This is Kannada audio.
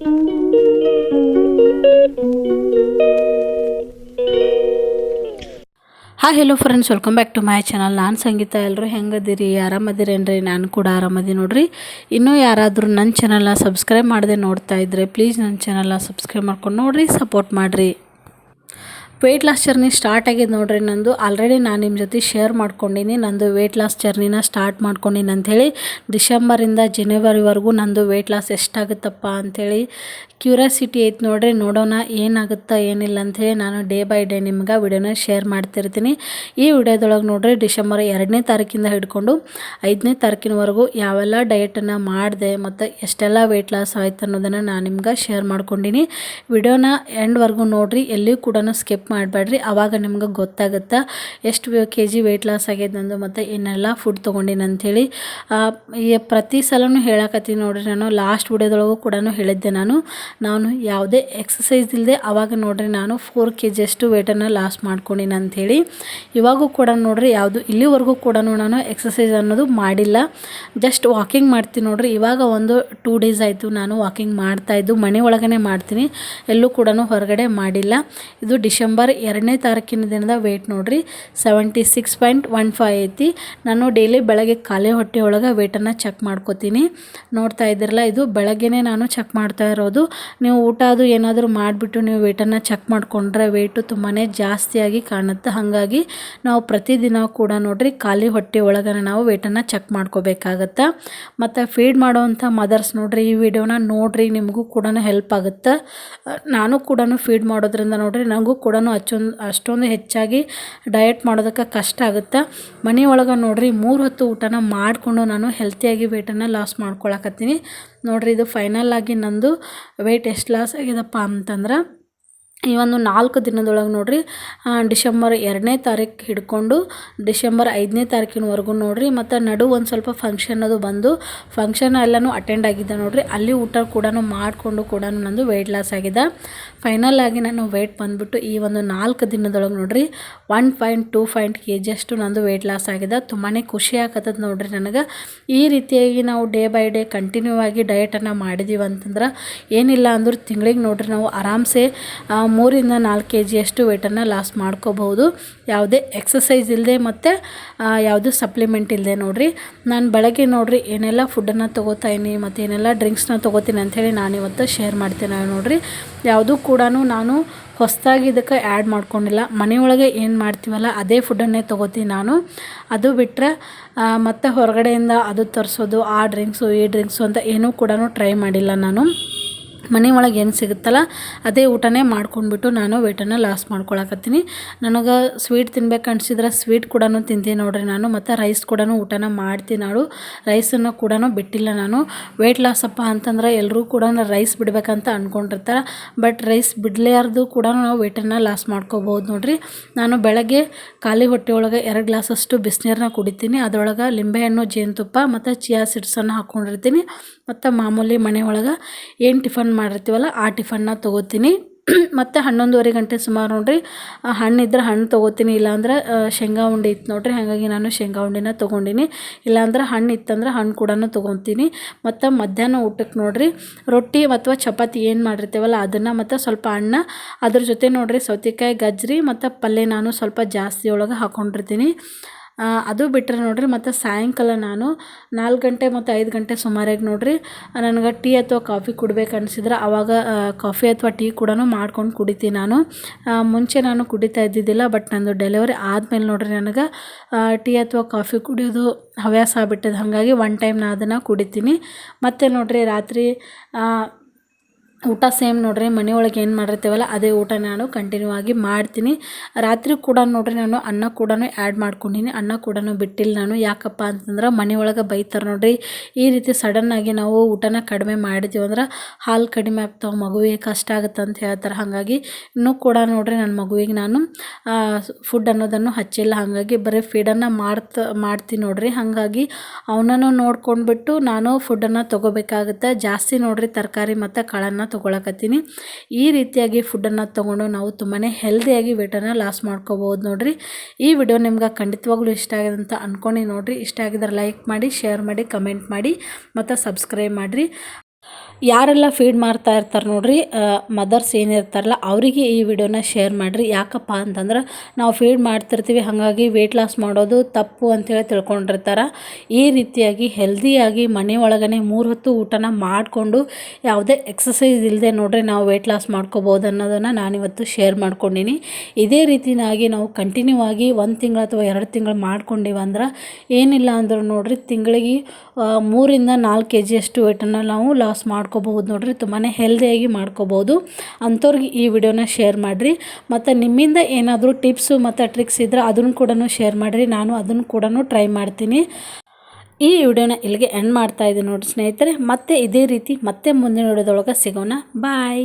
Hi hello friends welcome back to my channel ನಾನು ಸಂಗೀತ ಎಲ್ಲರೂ ಹೆಂಗದಿರಿ? ಆರಾಮದಿರೇನ್ರಿ? ನಾನು ಕೂಡ ಆರಾಮದಿ ನೋಡ್ರಿ. ಇನ್ನೂ ಯಾರಾದರೂ ನನ್ನ ಚಾನಲ್ನ ಸಬ್ಸ್ಕ್ರೈಬ್ ಮಾಡದೆ ನೋಡ್ತಾ ಇದ್ದರೆ ಪ್ಲೀಸ್ ನನ್ನ ಚಾನಲ್ನ ಸಬ್ಸ್ಕ್ರೈಬ್ ಮಾಡ್ಕೊಂಡು ನೋಡಿರಿ ಸಪೋರ್ಟ್ ಮಾಡಿರಿ. ವೆಯ್ಟ್ ಲಾಸ್ ಜರ್ನಿ ಸ್ಟಾರ್ಟ್ ಆಗಿದೆ ನೋಡ್ರಿ ನಂದು. ಆಲ್ರೆಡಿ ನಾನು ನಿಮ್ಮ ಜೊತೆ ಶೇರ್ ಮಾಡ್ಕೊಂಡೀನಿ. ನಂದು ವೆಯ್ಟ್ ಲಾಸ್ ಜರ್ನಿನ ಸ್ಟಾರ್ಟ್ ಮಾಡ್ಕೊಂಡೀನಿ ಅಂಥೇಳಿ. ಡಿಸೆಂಬರಿಂದ ಜನವರಿವರೆಗೂ ನಂದು ವೆಯ್ಟ್ ಲಾಸ್ ಎಷ್ಟಾಗುತ್ತಪ್ಪ ಅಂಥೇಳಿ ಕ್ಯೂರಿಯಾಸಿಟಿ ಐತೆ ನೋಡ್ರಿ. ನೋಡೋಣ ಏನಾಗುತ್ತಾ ಏನಿಲ್ಲ ಅಂಥೇಳಿ ನಾನು ಡೇ ಬೈ ಡೇ ನಿಮ್ಗೆ ವಿಡಿಯೋನ ಶೇರ್ ಮಾಡ್ತಿರ್ತೀನಿ. ಈ ವಿಡಿಯೋದೊಳಗೆ ನೋಡ್ರಿ ಡಿಸೆಂಬರ್ ಎರಡನೇ ತಾರೀಕಿಂದ ಹಿಡ್ಕೊಂಡು ಐದನೇ ತಾರೀಕಿನವರೆಗೂ ಯಾವೆಲ್ಲ ಡಯಟನ್ನು ಮಾಡಿದೆ ಮತ್ತು ಎಷ್ಟೆಲ್ಲ ವೆಯ್ಟ್ ಲಾಸ್ ಆಯ್ತು ಅನ್ನೋದನ್ನು ನಾನು ನಿಮ್ಗೆ ಶೇರ್ ಮಾಡ್ಕೊಂಡೀನಿ. ವಿಡಿಯೋನ ಎಂಡ್ವರೆಗೂ ನೋಡ್ರಿ. ಎಲ್ಲಿಯೂ ಕೂಡ ಸ್ಕಿಪ್ ಮಾಡಬೇಡ್ರಿ. ಆವಾಗ ನಿಮ್ಗೆ ಗೊತ್ತಾಗುತ್ತೆ ಎಷ್ಟು ಕೆ ಜಿ ವೆಯ್ಟ್ ಲಾಸ್ ಆಗ್ಯದ ನಂದು ಮತ್ತು ಏನೆಲ್ಲ ಫುಡ್ ತೊಗೊಂಡಿನಿ ಅಂಥೇಳಿ. ಪ್ರತಿ ಸಲನೂ ಹೇಳಕತ್ತೀನಿ ನೋಡ್ರಿ ನಾನು. ಲಾಸ್ಟ್ ವಿಡಿಯೋದೊಳಗೂ ಕೂಡ ಹೇಳಿದ್ದೆ ನಾನು. ನಾನು ಯಾವುದೇ ಎಕ್ಸಸೈಸ್ ಇಲ್ಲದೆ ಆವಾಗ ನೋಡ್ರಿ ನಾನು ಫೋರ್ ಕೆ ಜಿಯಷ್ಟು ವೆಯ್ಟನ್ನು ಲಾಸ್ ಮಾಡ್ಕೊಂಡಿನಿ ಅಂಥೇಳಿ. ಇವಾಗೂ ಕೂಡ ನೋಡ್ರಿ ಯಾವುದು ಇಲ್ಲಿವರೆಗೂ ಕೂಡ ನಾನು ಎಕ್ಸಸೈಸ್ ಅನ್ನೋದು ಮಾಡಿಲ್ಲ. ಜಸ್ಟ್ ವಾಕಿಂಗ್ ಮಾಡ್ತೀನಿ ನೋಡ್ರಿ. ಇವಾಗ ಒಂದು ಟೂ ಡೇಸ್ ಆಯಿತು ನಾನು ವಾಕಿಂಗ್ ಮಾಡ್ತಾಯಿದ್ದು ಮನೆ ಒಳಗೇ ಮಾಡ್ತೀನಿ. ಎಲ್ಲೂ ಕೂಡ ಹೊರಗಡೆ ಮಾಡಿಲ್ಲ. ಇದು ಡಿಸೆಂಬರ್ ಎರಡನೇ ತಾರೀಕಿನ ದಿನದ ವೆಯ್ಟ್ ನೋಡ್ರಿ seventy six point one five ಐತಿ. ನಾನು ಡೈಲಿ ಬೆಳಗ್ಗೆ ಖಾಲಿ ಹೊಟ್ಟೆ ಒಳಗೆ ವೆಯ್ಟನ್ನು ಚೆಕ್ ಮಾಡ್ಕೋತೀನಿ. ನೋಡ್ತಾ ಇದ್ದಿರಲ್ಲ, ಇದು ಬೆಳಗ್ಗೆನೇ ನಾನು ಚೆಕ್ ಮಾಡ್ತಾ ಇರೋದು. ನೀವು ಊಟ ಅದು ಏನಾದರೂ ಮಾಡಿಬಿಟ್ಟು ನೀವು ವೆಯ್ಟನ್ನು ಚೆಕ್ ಮಾಡಿಕೊಂಡ್ರೆ ವೆಯ್ಟು ತುಂಬಾ ಜಾಸ್ತಿಯಾಗಿ ಕಾಣುತ್ತೆ. ಹಾಗಾಗಿ ನಾವು ಪ್ರತಿದಿನ ಕೂಡ ನೋಡ್ರಿ, ಖಾಲಿ ಹೊಟ್ಟೆ ಒಳಗನೆ ನಾವು ವೆಯ್ಟನ್ನು ಚೆಕ್ ಮಾಡ್ಕೋಬೇಕಾಗತ್ತೆ. ಮತ್ತು ಫೀಡ್ ಮಾಡೋವಂಥ ಮದರ್ಸ್ ನೋಡ್ರಿ, ಈ ವಿಡಿಯೋನ ನೋಡ್ರಿ, ನಿಮಗೂ ಕೂಡ ಹೆಲ್ಪ್ ಆಗುತ್ತೆ. ನಾನು ಕೂಡ ಫೀಡ್ ಮಾಡೋದ್ರಿಂದ ನೋಡ್ರಿ ನನಗೂ ಕೂಡ ಅಷ್ಟೊಂದು ಅಷ್ಟೊಂದು ಹೆಚ್ಚಾಗಿ ಡಯಟ್ ಮಾಡೋದಕ್ಕೆ ಕಷ್ಟ ಆಗುತ್ತೆ? ಮನೆ ಒಳಗೆ ನೋಡ್ರಿ, ಮೂರು ಹೊತ್ತು ಊಟನ ಮಾಡಿಕೊಂಡು ನಾನು ಹೆಲ್ತಿಯಾಗಿ ವೆಯ್ಟನ್ನು ಲಾಸ್ ಮಾಡ್ಕೊಳಕತ್ತೀನಿ. ನೋಡಿರಿ, ಇದು ಫೈನಲ್ ಆಗಿ ನಂದು ವೆಯ್ಟ್ ಎಷ್ಟು ಲಾಸ್ ಆಗಿದೆಪ್ಪ ಅಂತಂದ್ರೆ ಈ ಒಂದು ನಾಲ್ಕು ದಿನದೊಳಗೆ ನೋಡಿರಿ ಡಿಸೆಂಬರ್ ಎರಡನೇ ತಾರೀಕು ಹಿಡ್ಕೊಂಡು ಡಿಸೆಂಬರ್ ಐದನೇ ತಾರೀಕಿನವರೆಗೂ ನೋಡಿರಿ, ಮತ್ತು ನಡು ಒಂದು ಸ್ವಲ್ಪ ಫಂಕ್ಷನ್ ಅದು ಬಂದು ಫಂಕ್ಷನ್ ಎಲ್ಲನೂ ಅಟೆಂಡ್ ಆಗಿದ್ದೆ ನೋಡ್ರಿ, ಅಲ್ಲಿ ಊಟ ಕೂಡ ಮಾಡಿಕೊಂಡು ಕೂಡ ನಂದು ವೆಯ್ಟ್ ಲಾಸ್ ಆಗಿದೆ. ಫೈನಲ್ ಆಗಿ ನಾನು ವೆಯ್ಟ್ ಬಂದುಬಿಟ್ಟು ಈ ಒಂದು ನಾಲ್ಕು ದಿನದೊಳಗೆ ನೋಡಿರಿ one point two point K ಜಿಯಷ್ಟು ನಂದು ವೆಯ್ಟ್ ಲಾಸ್ ಆಗಿದೆ. ತುಂಬಾ ಖುಷಿ ಆಗತ್ತದ ನೋಡ್ರಿ ನನಗೆ. ಈ ರೀತಿಯಾಗಿ ನಾವು ಡೇ ಬೈ ಡೇ ಕಂಟಿನ್ಯೂ ಆಗಿ ಡಯಟನ್ನು ಮಾಡಿದೀವಿ ಅಂತಂದ್ರೆ ಏನಿಲ್ಲ ಅಂದ್ರೆ ತಿಂಗಳಿಗೆ ನೋಡಿರಿ ನಾವು ಆರಾಮ್ಸೆ ಮೂರಿಂದ ನಾಲ್ಕು ಕೆ ಜಿಯಷ್ಟು ವೆಯ್ಟನ್ನು ಲಾಸ್ ಮಾಡ್ಕೋಬಹುದು. ಯಾವುದೇ ಎಕ್ಸಸೈಸ್ ಇಲ್ಲದೆ ಮತ್ತು ಯಾವುದು ಸಪ್ಲಿಮೆಂಟ್ ಇಲ್ಲದೆ ನೋಡಿರಿ. ನಾನು ಬೆಳಗ್ಗೆ ನೋಡಿರಿ ಏನೆಲ್ಲ ಫುಡ್ಡನ್ನು ತೊಗೋತಾಯಿನಿ ಮತ್ತು ಏನೆಲ್ಲ ಡ್ರಿಂಕ್ಸ್ನ ತೊಗೋತೀನಿ ಅಂಥೇಳಿ ನಾನು ಇವತ್ತು ಶೇರ್ ಮಾಡ್ತೀನಿ ನೋಡಿರಿ. ಯಾವುದೂ ಕೂಡ ನಾನು ಹೊಸದಾಗಿ ಇದಕ್ಕೆ ಆ್ಯಡ್ ಮಾಡ್ಕೊಂಡಿಲ್ಲ. ಮನೆಯೊಳಗೆ ಏನು ಮಾಡ್ತೀವಲ್ಲ ಅದೇ ಫುಡ್ಡನ್ನೇ ತೊಗೋತೀನಿ ನಾನು. ಅದು ಬಿಟ್ಟರೆ ಮತ್ತು ಹೊರಗಡೆಯಿಂದ ಅದು ತರಿಸೋದು, ಆ ಡ್ರಿಂಕ್ಸು ಈ ಡ್ರಿಂಕ್ಸು ಅಂತ ಏನೂ ಕೂಡ ಟ್ರೈ ಮಾಡಿಲ್ಲ ನಾನು. ಮನೆ ಒಳಗೆ ಏನು ಸಿಗುತ್ತಲ್ಲ, ಅದೇ ಊಟನೇ ಮಾಡ್ಕೊಂಡ್ಬಿಟ್ಟು ನಾನು ವೇಟನ್ನು ಲಾಸ್ ಮಾಡ್ಕೊಳಕತ್ತೀನಿ. ನನಗೆ ಸ್ವೀಟ್ ತಿನ್ಬೇಕು ಅನ್ಸಿದ್ರೆ ಸ್ವೀಟ್ ಕೂಡ ತಿಂತೀನಿ ನೋಡ್ರಿ ನಾನು, ಮತ್ತು ರೈಸ್ ಕೂಡ ಊಟನ ಮಾಡ್ತೀನಿ ನಾನು ರೈಸನ್ನು ಕೂಡ ಬಿಟ್ಟಿಲ್ಲ ನಾನು. ವೆಯ್ಟ್ ಲಾಸ್ ಅಪ್ಪ ಅಂತಂದ್ರೆ ಎಲ್ಲರೂ ಕೂಡ ರೈಸ್ ಬಿಡಬೇಕಂತ ಅಂದ್ಕೊಂಡಿರ್ತಾರೆ ಬಟ್ ರೈಸ್ ಬಿಡಲಾರ್ದು ಕೂಡ ನಾವು ವೆಯ್ಟನ್ನು ಲಾಸ್ ಮಾಡ್ಕೋಬೋದು ನೋಡ್ರಿ. ನಾನು ಬೆಳಗ್ಗೆ ಖಾಲಿ ಹೊಟ್ಟೆಯೊಳಗೆ ಎರಡು ಗ್ಲಾಸಷ್ಟು ಬಿಸಿನೀರನ್ನ ಕುಡಿತೀನಿ. ಅದರೊಳಗೆ ಲಿಂಬೆಹಣ್ಣು, ಜೇನುತುಪ್ಪ, ಮತ್ತು ಚಿಯಾ ಸಿಡ್ಸನ್ನು ಹಾಕ್ಕೊಂಡಿರ್ತೀನಿ ಮತ್ತು ಮಾಮೂಲಿ ಮನೆ ಒಳಗೆ ಏನು ಟಿಫನ್ ಮಾಡಿರ್ತೀವಲ್ಲ, ಆ ಟಿಫನ್ನ ತೊಗೋತೀನಿ. ಮತ್ತು ಹನ್ನೊಂದುವರೆ ಗಂಟೆ ಸುಮಾರು ನೋಡಿರಿ ಹಣ್ಣಿದ್ರೆ ಹಣ್ಣು ತೊಗೋತೀನಿ, ಇಲ್ಲಾಂದ್ರೆ ಶೇಂಗಾ ಉಂಡೆ ಇತ್ತು ನೋಡಿರಿ, ಹಾಗಾಗಿ ನಾನು ಶೇಂಗಾ ಉಂಡೆನ ತೊಗೊಂಡಿನಿ. ಇಲ್ಲಾಂದ್ರೆ ಹಣ್ಣು ಇತ್ತಂದ್ರೆ ಹಣ್ಣು ಕೂಡ ತೊಗೊತೀನಿ. ಮತ್ತು ಮಧ್ಯಾಹ್ನ ಊಟಕ್ಕೆ ನೋಡ್ರಿ, ರೊಟ್ಟಿ ಅಥವಾ ಚಪಾತಿ ಏನು ಮಾಡಿರ್ತೀವಲ್ಲ, ಅದನ್ನು ಮತ್ತು ಸ್ವಲ್ಪ ಅನ್ನ, ಅದ್ರ ಜೊತೆ ನೋಡಿರಿ ಸೌತೆಕಾಯಿ ಗಜ್ಜರಿ ಮತ್ತು ಪಲ್ಯ ನಾನು ಸ್ವಲ್ಪ ಜಾಸ್ತಿ ಒಳಗೆ ಹಾಕ್ಕೊಂಡಿರ್ತೀನಿ ಅದು ಬಿಟ್ಟರೆ ನೋಡಿರಿ ಮತ್ತು ಸಾಯಂಕಾಲ ನಾನು ನಾಲ್ಕು ಗಂಟೆ ಮತ್ತು ಐದು ಗಂಟೆ ಸುಮಾರಾಗಿ ನೋಡಿರಿ ನನಗೆ ಟೀ ಅಥವಾ ಕಾಫಿ ಕುಡ್ಬೇಕು ಅನ್ಸಿದ್ರೆ ಆವಾಗ ಕಾಫಿ ಅಥವಾ ಟೀ ಕೂಡ ಮಾಡ್ಕೊಂಡು ಕುಡಿತೀನಿ ನಾನು. ಮುಂಚೆ ನಾನು ಕುಡಿತಾ ಇದ್ದಿದ್ದಿಲ್ಲ, ಬಟ್ ನಂದು ಡೆಲಿವರಿ ಆದಮೇಲೆ ನೋಡಿರಿ ನನಗೆ ಟೀ ಅಥವಾ ಕಾಫಿ ಕುಡಿಯೋದು ಹವ್ಯಾಸ ಆಗ್ಬಿಟ್ಟದ. ಹಾಗಾಗಿ ಒನ್ ಟೈಮ್ ನಾನು ಅದನ್ನು ಕುಡಿತೀನಿ. ಮತ್ತು ನೋಡಿರಿ ರಾತ್ರಿ ಊಟ ಸೇಮ್ ನೋಡ್ರಿ, ಮನೆ ಒಳಗೆ ಏನು ಮಾಡಿರ್ತೀವಲ್ಲ ಅದೇ ಊಟ ನಾನು ಕಂಟಿನ್ಯೂ ಆಗಿ ಮಾಡ್ತೀನಿ. ರಾತ್ರಿ ಕೂಡ ನೋಡ್ರಿ ನಾನು ಅನ್ನ ಕೂಡ ಆ್ಯಡ್ ಮಾಡ್ಕೊಂಡಿನಿ. ಅನ್ನ ಕೂಡ ಬಿಟ್ಟಿಲ್ಲ ನಾನು. ಯಾಕಪ್ಪ ಅಂತಂದ್ರೆ ಮನೆ ಒಳಗೆ ಬೈತಾರೆ ನೋಡ್ರಿ, ಈ ರೀತಿ ಸಡನ್ನಾಗಿ ನಾವು ಊಟನ ಕಡಿಮೆ ಮಾಡಿದ್ದೀವಿ ಅಂದ್ರೆ ಹಾಲು ಕಡಿಮೆ ಆಗ್ತಾವೆ, ಮಗುವಿಗೆ ಕಷ್ಟ ಆಗುತ್ತೆ ಅಂತ ಹೇಳ್ತಾರೆ. ಹಾಗಾಗಿ ಇನ್ನೂ ಕೂಡ ನೋಡ್ರಿ ನನ್ನ ಮಗುವಿಗೆ ನಾನು ಫುಡ್ ಅನ್ನೋದನ್ನು ಹಚ್ಚಿಲ್ಲ. ಹಾಗಾಗಿ ಬರೀ ಫೀಡನ್ನು ಮಾಡ್ತಾ ಮಾಡ್ತೀನಿ ನೋಡ್ರಿ. ಹಾಗಾಗಿ ಅವನನ್ನು ನೋಡ್ಕೊಂಡ್ಬಿಟ್ಟು ನಾನು ಫುಡ್ಡನ್ನು ತೊಗೋಬೇಕಾಗುತ್ತೆ. ಜಾಸ್ತಿ ನೋಡ್ರಿ ತರಕಾರಿ ಮತ್ತು ಕಾಳನ್ನು ತೊಗೊಳಕತ್ತೀನಿ. ಈ ರೀತಿಯಾಗಿ ಫುಡ್ಡನ್ನು ತೊಗೊಂಡು ನಾವು ತುಂಬಾ ಹೆಲ್ದಿಯಾಗಿ ವೇಟನ್ನು ಲಾಸ್ ಮಾಡ್ಕೋಬೋದು ನೋಡಿರಿ. ಈ ವಿಡಿಯೋ ನಿಮ್ಗೆ ಖಂಡಿತವಾಗ್ಲೂ ಇಷ್ಟ ಆಗಿದೆ ಅಂತ ಅಂದ್ಕೊಂಡು ನೋಡಿರಿ. ಇಷ್ಟ ಆಗಿದ್ರೆ ಲೈಕ್ ಮಾಡಿ ಶೇರ್ ಮಾಡಿ ಕಮೆಂಟ್ ಮಾಡಿ, ಮತ್ತು ಸಬ್ಸ್ಕ್ರೈಬ್ ಮಾಡಿರಿ. ಯಾರೆಲ್ಲ ಫೀಡ್ ಮಾಡ್ತಾ ಇರ್ತಾರೆ ನೋಡ್ರಿ ಮದರ್ಸ್ ಏನಿರ್ತಾರಲ್ಲ ಅವರಿಗೆ ಈ ವಿಡಿಯೋನ ಶೇರ್ ಮಾಡಿರಿ. ಯಾಕಪ್ಪ ಅಂತಂದ್ರೆ ನಾವು ಫೀಡ್ ಮಾಡ್ತಿರ್ತೀವಿ, ಹಾಗಾಗಿ ವೆಯ್ಟ್ ಲಾಸ್ ಮಾಡೋದು ತಪ್ಪು ಅಂತೇಳಿ ತಿಳ್ಕೊಂಡಿರ್ತಾರೆ. ಈ ರೀತಿಯಾಗಿ ಹೆಲ್ದಿಯಾಗಿ ಮನೆ ಒಳಗನೆ ಮೂರು ಹೊತ್ತು ಊಟನ ಮಾಡಿಕೊಂಡು ಯಾವುದೇ ಎಕ್ಸಸೈಸ್ ಇಲ್ಲದೆ ನೋಡ್ರಿ ನಾವು ವೆಯ್ಟ್ ಲಾಸ್ ಮಾಡ್ಕೋಬೋದು ಅನ್ನೋದನ್ನು ನಾನಿವತ್ತು ಶೇರ್ ಮಾಡ್ಕೊಂಡಿನಿ. ಇದೇ ರೀತಿಯಾಗಿ ನಾವು ಕಂಟಿನ್ಯೂ ಆಗಿ ಒಂದು ತಿಂಗಳು ಅಥವಾ ಎರಡು ತಿಂಗಳು ಮಾಡ್ಕೊಂಡಿವಿ ಅಂದ್ರೆ ಏನಿಲ್ಲ ಅಂದರೂ ನೋಡ್ರಿ, ತಿಂಗಳಿಗೆ ಮೂರಿಂದ ನಾಲ್ಕು ಕೆ ಜಿಯಷ್ಟು ವೆಯ್ಟನ್ನು ನಾವು ಲಾಸ್ ಮಾಡ್ಕೋಬಹುದು ನೋಡ್ರಿ ತುಂಬಾ ಹೆಲ್ದಿಯಾಗಿ ಮಾಡ್ಕೋಬೋದು ಅಂಥವ್ರಿಗೆ ಈ ವಿಡಿಯೋನ ಶೇರ್ ಮಾಡಿರಿ. ಮತ್ತು ನಿಮ್ಮಿಂದ ಏನಾದರೂ ಟಿಪ್ಸು ಮತ್ತು ಟ್ರಿಕ್ಸ್ ಇದ್ದರೆ ಅದನ್ನು ಕೂಡ ಶೇರ್ ಮಾಡಿರಿ. ನಾನು ಅದನ್ನು ಕೂಡ ಟ್ರೈ ಮಾಡ್ತೀನಿ. ಈ ವಿಡಿಯೋನ ಇಲ್ಲಿಗೆ ಎಂಡ್ ಮಾಡ್ತಾ ಇದ್ದೀನಿ ನೋಡಿ ಸ್ನೇಹಿತರೆ. ಮತ್ತೆ ಇದೇ ರೀತಿ ಮತ್ತೆ ಮುಂದಿನ ವಿಡಿಯೋದೊಳಗೆ ಸಿಗೋಣ. ಬಾಯ್